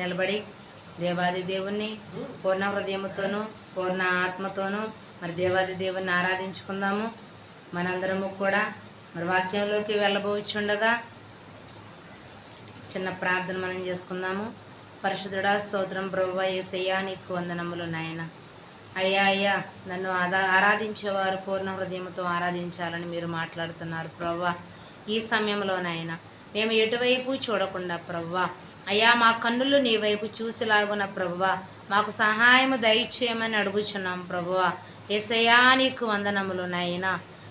నిలబడి దేవాది దేవుణ్ణి పూర్ణ హృదయముతోనూ పూర్ణ ఆత్మతోనూ మరి దేవాది దేవుణ్ణి ఆరాధించుకుందాము. మనందరము కూడా మరి వాక్యంలోకి వెళ్ళబోచుండగా చిన్న ప్రార్థన మనం చేసుకుందాము. పరిశుద్ధుడా స్తోత్రం ప్రభువ ఏసయ్యా నీకు వందనములు నాయన. అయ్యా అయ్యా నన్ను ఆదా ఆరాధించేవారు పూర్ణ హృదయంతో ఆరాధించాలని మీరు మాట్లాడుతున్నారు ప్రవ్వా ఈ సమయంలో నాయన మేము ఎటువైపు చూడకుండా ప్రవ్వా. అయ్యా మా కన్నులు నీ వైపు చూసిలాగున ప్రవ్వా. మాకు సహాయము దయచేయమని అడుగుచున్నాం ప్రభువా ఏసయ్యా నీకు వందనములు నాయన.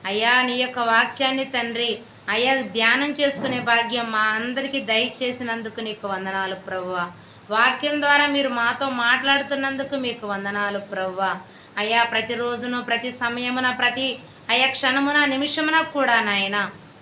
అయ్యా నీ యొక్క వాక్యాన్ని తండ్రి అయ్యా ధ్యానం చేసుకునే భాగ్యం మా అందరికీ దయచేసినందుకు నీకు వందనాలు ప్రభువా వాక్యం ద్వారా మీరు మాతో మాట్లాడుతున్నందుకు మీకు వందనాలు ప్రవ్వా. అయ్యా ప్రతిరోజును ప్రతి సమయమున ప్రతి అయ్యా క్షణమున నిమిషమున కూడా నాయన.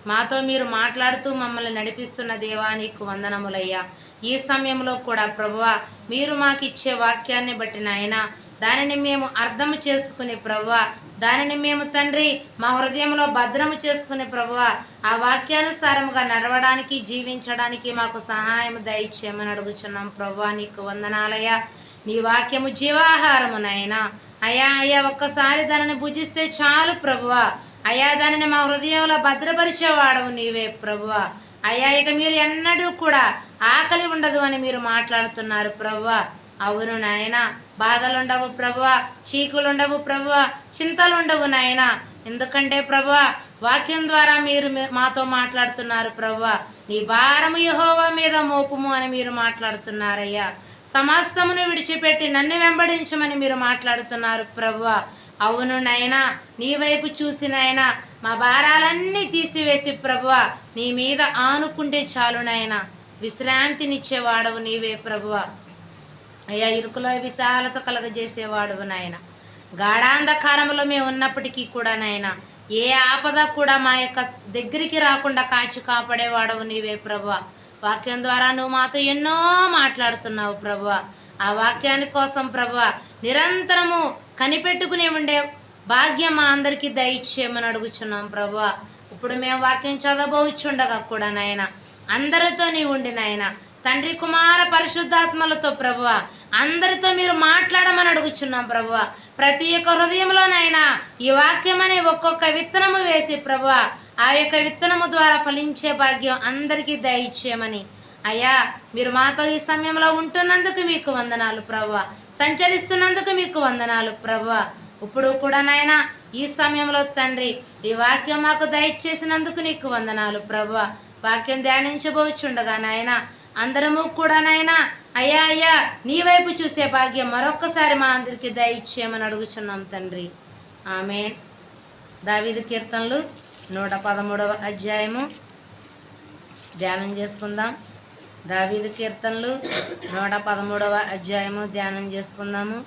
మాతో మీరు మాట్లాడుతూ మమ్మల్ని నడిపిస్తున్న దేవా నీకు వందనములయ్యా. ఈ సమయంలో కూడా ప్రభువా మీరు మాకు ఇచ్చే వాక్యాన్ని బట్టి నాయన దానిని మేము అర్థము చేసుకుని ప్రభువా దానిని మేము తండ్రి మా హృదయంలో భద్రము చేసుకునే ప్రభువ ఆ వాక్యానుసారముగా నడవడానికి జీవించడానికి మాకు సహాయం దయచేయమని అడుగుచున్నాం. ప్రభువా నీకు వందనాలయ్యా. నీ వాక్యము జీవాహారము నాయనా. అయ్యా అయ్యా ఒక్కసారి దానిని భుజిస్తే చాలు ప్రభువా. అయ్యా దానిని మా హృదయంలో భద్రపరిచేవాడవు నీవే ప్రభువా. అయ్యా ఇక మీరు ఎన్నడూ కూడా ఆకలి ఉండదు అని మీరు మాట్లాడుతున్నారు ప్రభువా. అవును నాయన బాధలుండవు ప్రభువ చీకులుండవు ప్రభువ చింతలుండవు నాయన. ఎందుకంటే ప్రభువ వాక్యం ద్వారా మీరు మాతో మాట్లాడుతున్నారు ప్రభువ. నీ భారము యహోవా మీద మోపుము అని మీరు మాట్లాడుతున్నారయ్యా. సమస్తమును విడిచిపెట్టి నన్ను వెంబడించమని మీరు మాట్లాడుతున్నారు ప్రభువ. అవును నాయనా నీ వైపు చూసి నాయనా మా భారాలన్నీ తీసివేసి ప్రభువ నీ మీద ఆనుకుంటే చాలు నాయనా. విశ్రాంతినిచ్చేవాడవు నీవే ప్రభువ. అయ్యా ఇరుకులో విశాలత కలగజేసేవాడవు నాయన. గాఢాంధకారంలో మేము ఉన్నప్పటికీ కూడా నాయన ఏ ఆపద కూడా మా యొక్క దగ్గరికి రాకుండా కాచి కాపాడేవాడవు నీవే ప్రభు వాక్యం ద్వారా నువ్వు మాతో ఎన్నో మాట్లాడుతున్నావు ప్రభు ఆ వాక్యాని కోసం ప్రభు నిరంతరము కనిపెట్టుకుని ఉండే భాగ్యం మా అందరికీ దయచేయమని అడుగుచున్నాం ప్రభు ఇప్పుడు మేము వాక్యం చదవబోచుండగా కూడా నాయన. అందరితో నీ ఉండి నాయన. తండ్రి కుమార పరిశుద్ధాత్మలతో ప్రభువ. అందరితో మీరు మాట్లాడమని అడుగుచున్నాం ప్రభువ. ప్రతి ఒక్క హృదయంలోనైనా ఈ వాక్యం అనే ఒక్కొక్క విత్తనము వేసి ప్రభువ ఆ యొక్క విత్తనము ద్వారా ఫలించే భాగ్యం అందరికీ దయచేయమని. అయ్యా మీరు మాతో ఈ సమయంలో ఉంటున్నందుకు మీకు వందనాలు ప్రభువ. సంచరిస్తున్నందుకు మీకు వందనాలు ప్రభువ. ఇప్పుడు కూడా నాయన ఈ సమయంలో తండ్రి ఈ వాక్యం మాకు దయచేసినందుకు నీకు వందనాలు ప్రభువ. వాక్యం ధ్యానించబోచుండగా నాయన అందరము కూడా నాయన అయ్యా అయ్యా నీ వైపు చూసే భాగ్యం మరొక్కసారి మా అందరికి దయచేయమని అడుగుచున్నాం తండ్రి. ఆమె దావీదు కీర్తనలు నూట పదమూడవ అధ్యాయము. ధ్యానం చేసుకుందాం. దావీదు కీర్తనలు నూట పదమూడవ అధ్యాయము ధ్యానం చేసుకుందాము.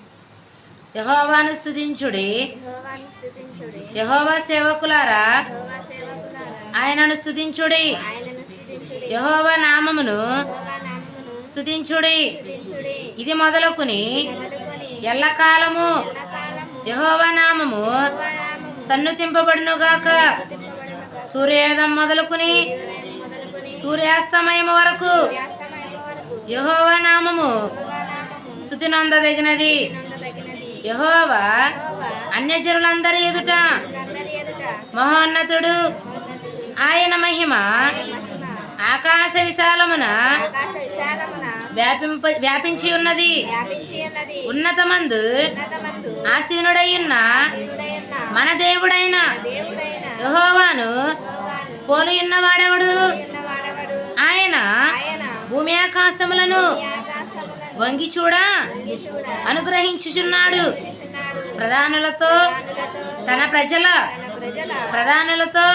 యహోవాను స్తుతించుడి. యహోవా సేవకులారా. ఆయనను స్తుతించుడి. యహోవా నామమును స్తుతించుడి. ఇది మొదలుకుని ఎల్లకాలము యహోవా నామము సన్నుతింపబడునుగాక సూర్యోదయం మొదలుకొని సూర్యాస్తమయం వరకు. యహోవా నామము. యెహోవా నందదగినది యహోవా యెహోవా అన్యజనులందరి ఎదుట. మహోన్నతుడు. ఆయన మహిమ. ఆకాశ విశాలమున వ్యాపింప వ్యాపించి ఉన్నది. ఉన్నతమందు ఆసీనుడయ్యున్న మన దేవుడైన యహోవాను పోలియున్నవాడెవడు ఆయన భూమి ఆకాశములను వంగి చూడ అనుగ్రహించుచున్నాడు. చూచున్నాడు ప్రధానులతో తన ప్రజల ప్రధానులతో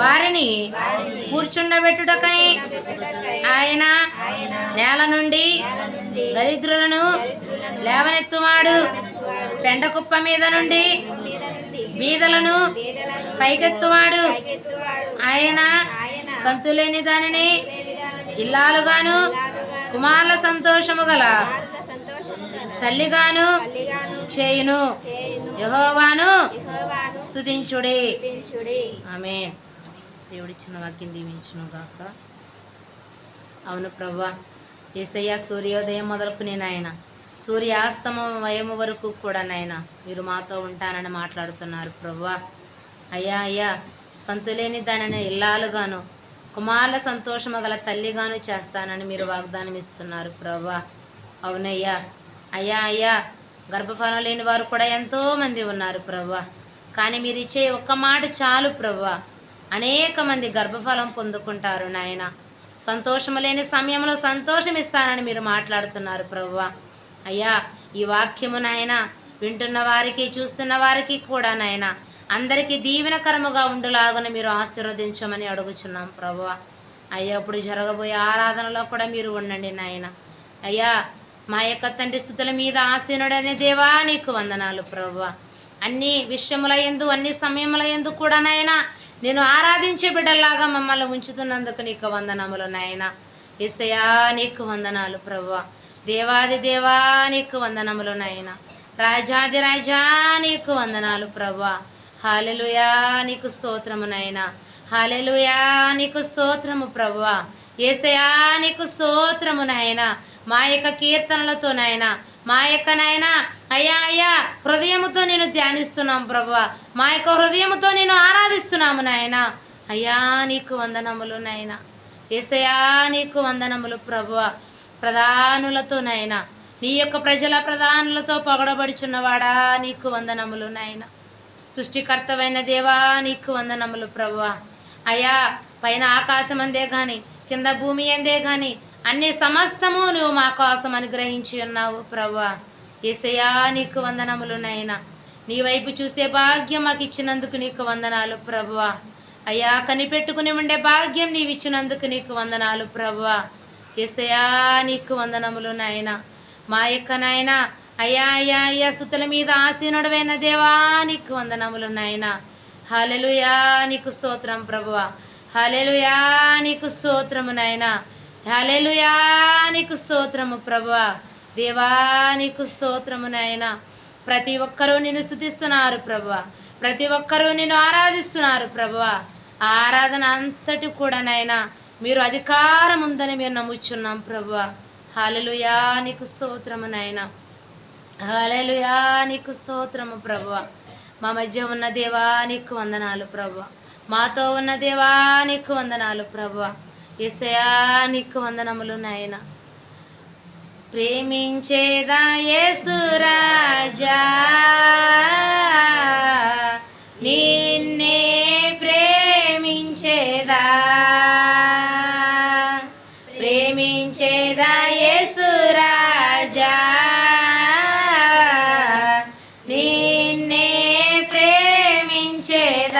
వారిని కూర్చుండబెట్టుటకై ఆయన నేల నుండి దరిద్రులను లేవనెత్తువాడు. వాడు పెండ కుప్ప మీద నుండి బీదలను పైకెత్తువాడు. ఆయన సంతులేని దానిని ఇల్లాలుగాను కుమారుల సంతోషము గల తల్లిగాను చేయును. యహోవాను స్థుతించుడి ఆమె దేవుడిచ్చిన వాక్యం దీవించును గాక. అవును ప్రభా ఏసయ్య సూర్యోదయం మొదలుకునే నాయన సూర్యాస్తమం వయము వరకు కూడా నాయన మీరు మాతో ఉంటానని మాట్లాడుతున్నారు ప్రభా అయ్యా అయ్యా సంతులేని దానిని ఇల్లాలుగాను కుమారుల సంతోషము గల తల్లిగాను చేస్తానని మీరు వాగ్దానం ఇస్తున్నారు ప్రభా. అవునయ్యా. అయ్యా అయ్యా. గర్భఫలం లేని వారు కూడా ఎంతోమంది ఉన్నారు ప్రభా. కానీ మీరు ఇచ్చే ఒక్క మాట చాలు ప్రభా. అనేక మంది గర్భఫలం పొందుకుంటారు నాయన. సంతోషము లేని సమయంలో సంతోషం ఇస్తానని మీరు మాట్లాడుతున్నారు ప్రభా. అయ్యా ఈ వాక్యము నాయన వింటున్న వారికి చూస్తున్న వారికి కూడా నాయనా అందరికీ దీవెనకరముగా ఉండులాగున మీరు ఆశీర్వదించమని అడుగుచున్నాం ప్రభువ అయ్యా ఇప్పుడు జరగబోయే ఆరాధనలో కూడా మీరు ఉండండి నాయన. అయ్యా మా యొక్క తండ్రి స్థుతుల మీద ఆసీనుడనే దేవా నీకు వందనాలు ప్రభువ అన్ని విషయముల ఎందు అన్ని సమయముల ఎందు కూడా నాయన నేను ఆరాధించే బిడ్డల్లాగా మమ్మల్ని ఉంచుతున్నందుకు నీకు వందనములు నాయన. ఇసయా నీకు వందనాలు ప్రభువా దేవాది దేవా నీకు వందనములు నాయన. రాజాది రాజా నీకు వందనాలు ప్రభా. హాలెలుయా నీకు స్తోత్రము నాయన. హాలెలుయా నీకు స్తోత్రము ప్రభువా. ఏసయా నీకు స్తోత్రము నాయన. మా యొక్క కీర్తనలతో నాయన. మా యొక్క నాయన అయ్యా అయ్యా హృదయముతో నేను ధ్యానిస్తున్నాం ప్రభువ. మా యొక్క హృదయముతో నేను ఆరాధిస్తున్నాము నాయన. అయ్యా నీకు వందనములు నాయన. ఏసయా నీకు వందనములు ప్రభువ. ప్రధానులతో నాయన. నీ యొక్క ప్రజల ప్రధానులతో పొగడబడుచున్నవాడా నీకు వందనములు నాయన. సృష్టికర్తవైన దేవా నీకు వందనములు ప్రభువా. అయ్యా పైన ఆకాశం అందే కానీ కింద భూమి అందే కానీ అన్ని సమస్తము నువ్వు మా కోసం అనుగ్రహించి ఉన్నావు ప్రభువా. ఏసయా నీకు వందనములు నాయన. నీ వైపు చూసే భాగ్యం మాకు ఇచ్చినందుకు నీకు వందనాలు ప్రభువా. అయ్యా కనిపెట్టుకుని ఉండే భాగ్యం నీవు ఇచ్చినందుకు నీకు వందనాలు ప్రభువా. ఏసయా నీకు వందనములు నాయన. మా యొక్క నాయన అయ్యా అయ్యా అయ్యా సుతుల మీద ఆసీనుడవైన దేవా నీకు వందనములు నాయన హల్లెలూయా నీకు స్తోత్రం ప్రభువ. హల్లెలూయా నీకు స్తోత్రము నాయన. హల్లెలూయా నీకు స్తోత్రము ప్రభువ. దేవా నీకు స్తోత్రము నాయన. ప్రతి ఒక్కరూ నిన్ను స్థుతిస్తున్నారు ప్రభువ. ప్రతి ఒక్కరూ నిన్ను ఆరాధిస్తున్నారు ప్రభువ. ఆరాధన అంతటి కూడా నాయన. మీరు అధికారం ఉందని మేము నమ్ముచున్నాం ప్రభువ. హాలలుయా నీకు స్తోత్రము నాయన. హాలెలుయా నీకు స్తోత్రము ప్రభువ. మా మధ్య ఉన్న దేవా నీకు వందనాలు ప్రభువ. మాతో ఉన్న దేవా నీకు వందనాలు ప్రభువ. ఎసయా నీకు వందనములు నాయన. ప్రేమించేదా యేసురాజా నిన్నే ప్రేమించేదా.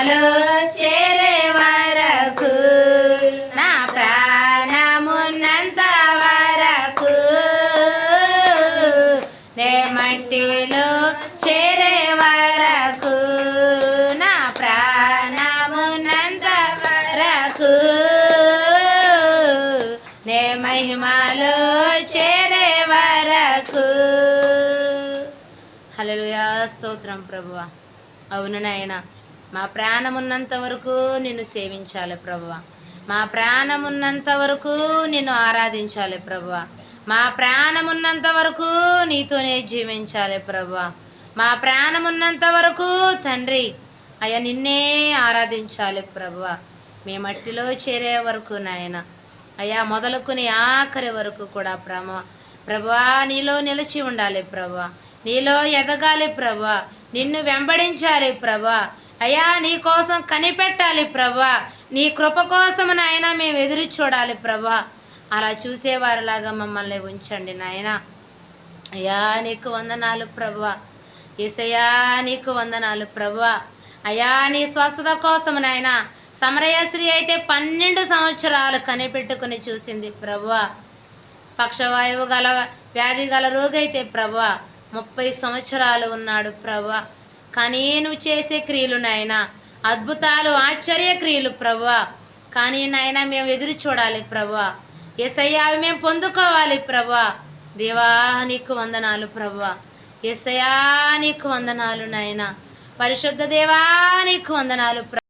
మహిమలో చేరే వరకు నా ప్రాణమున్నంత వరకు. నే మట్టిలో చేరే వరకు నా ప్రాణమున్నంత వరకు. నే మహిమలో చేరే వరకు హల్లెలూయా స్తోత్రం ప్రభువా. అవును నాయనా. మా ప్రాణమున్నంత వరకు నిన్ను సేవించాలి ప్రభువ. మా ప్రాణమున్నంత వరకు నిన్ను ఆరాధించాలి ప్రభువ. మా ప్రాణమున్నంత వరకు నీతోనే జీవించాలి ప్రభువ. మా ప్రాణమున్నంత వరకు తండ్రి అయ్యా నిన్నే ఆరాధించాలి ప్రభువ. మీ మట్టిలో చేరే వరకు నాయన అయ్యా మొదలుకుని ఆఖరి వరకు కూడా ప్రభు ప్రభువా నీలో నిలిచి ఉండాలి ప్రభువా. నీలో ఎదగాలి ప్రభువా. నిన్ను వెంబడించాలి ప్రభువా. అయ్యా నీ కోసం కనిపెట్టాలి ప్రభా. నీ కృప కోసం నాయన మేము ఎదురు చూడాలి ప్రభా. అలా చూసేవారిలాగా మమ్మల్ని ఉంచండి నాయన. అయ్యా నీకు వందనాలు ప్రభా. ఏసయ్యా నీకు వందనాలు ప్రభా. అయ్యా నీ స్వస్థత కోసం నాయన సమరయశ్రీ అయితే పన్నెండు సంవత్సరాలు కనిపెట్టుకుని చూసింది ప్రభా. పక్షవాయువు గల వ్యాధి గల రోగైతే ప్రభా ముప్పై సంవత్సరాలు ఉన్నాడు ప్రభా. కానీ నువ్వు చేసే క్రియలు నాయన అద్భుతాలు ఆశ్చర్య క్రియలు ప్రభా కానీ నాయన మేము ఎదురు చూడాలి ప్రభా ఎసయ్యా అవి మేము పొందుకోవాలి ప్రభా దేవా నీకు వందనాలు ప్రభా ఎసయా నీకు వందనాలు నాయన. పరిశుద్ధ దేవా నీకు వందనాలు ప్రభా